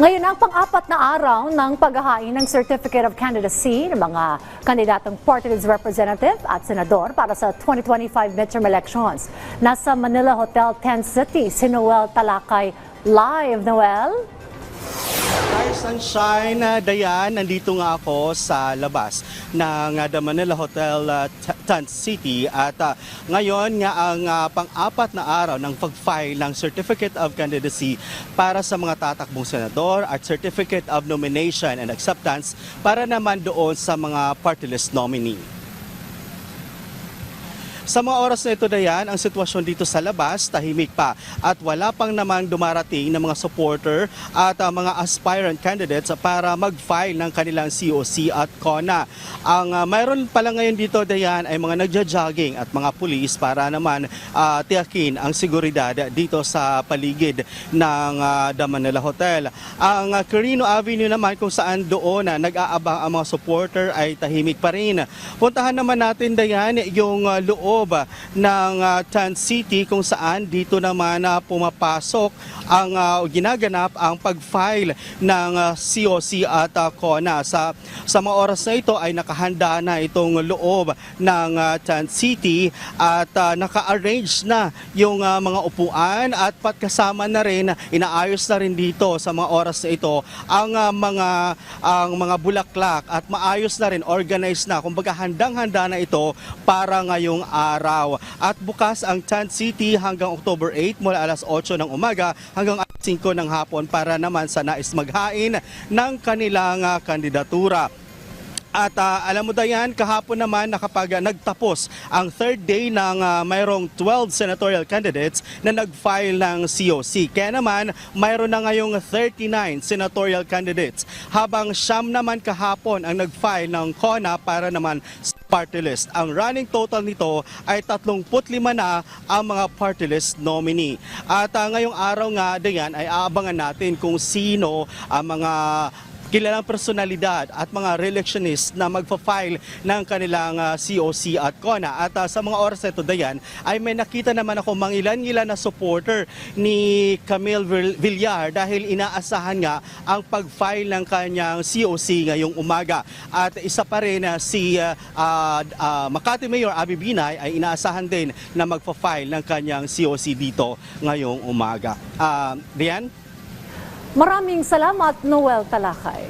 Ngayon ang pang-apat na araw ng paghahain ng Certificate of Candidacy ng mga kandidatong party list representative at senador para sa 2025 midterm elections. Nasa Manila Hotel 10 City, si Noel Talakay live. Noel? Hi Sunshine, uh, Dayan, nandito nga ako sa labas ng uh, The Manila Hotel uh, T- Tent City at uh, ngayon nga ang uh, pang-apat na araw ng pag-file ng Certificate of Candidacy para sa mga tatakbong senador at Certificate of Nomination and Acceptance para naman doon sa mga party list nominee. Sa mga oras na ito, Dayan, ang sitwasyon dito sa labas, tahimik pa at wala pang namang dumarating ng mga supporter at uh, mga aspirant candidates para mag-file ng kanilang COC at CONA. Ang uh, mayroon pala ngayon dito, Dayan, ay mga nagja-jogging at mga pulis para naman uh, tiyakin ang seguridad dito sa paligid ng uh, The Hotel. Ang uh, Quirino Avenue naman kung saan doon na nag-aabang ang mga supporter ay tahimik pa rin. Puntahan naman natin, Dayan, yung uh, loob ng uh, Tan City kung saan dito naman uh, pumapasok ang uh, ginaganap ang pag-file ng uh, COC at uh, CONA. Sa, sa mga oras na ito ay nakahanda na itong loob ng uh, Tan City at uh, naka-arrange na yung uh, mga upuan at patkasama na rin, inaayos na rin dito sa mga oras na ito ang uh, mga ang mga bulaklak at maayos na rin, organized na. Kumbaga handang-handa na ito para ngayong araw. At bukas ang Tan City hanggang October 8 mula alas 8 ng umaga hanggang alas 5 ng hapon para naman sa nais maghain ng kanilang ah, kandidatura. At ah, alam mo Dayan, kahapon naman nakapag nagtapos ang third day ng ah, mayroong 12 senatorial candidates na nag-file ng COC. Kaya naman mayroon na ngayong 39 senatorial candidates habang siyam naman kahapon ang nag-file ng CONA para naman party list. Ang running total nito ay 35 na ang mga party list nominee. At ah, ngayong araw nga Dayan ay aabangan natin kung sino ang mga kilalang personalidad at mga re-electionist na magpa-file ng kanilang ah, COC at CONA. At ah, sa mga oras na Dayan, ay may nakita naman ako mangilan-ngilan na supporter ni Camille Vill- Villar dahil inaasahan nga ang pag-file ng kanyang COC ngayong umaga. At isa pa rin ah, si ah, ah, Makati Mayor Abby Binay ay inaasahan din na magpa-file ng kanyang COC dito ngayong umaga. Ah, Dayan? Maraming salamat, Noel Talakay.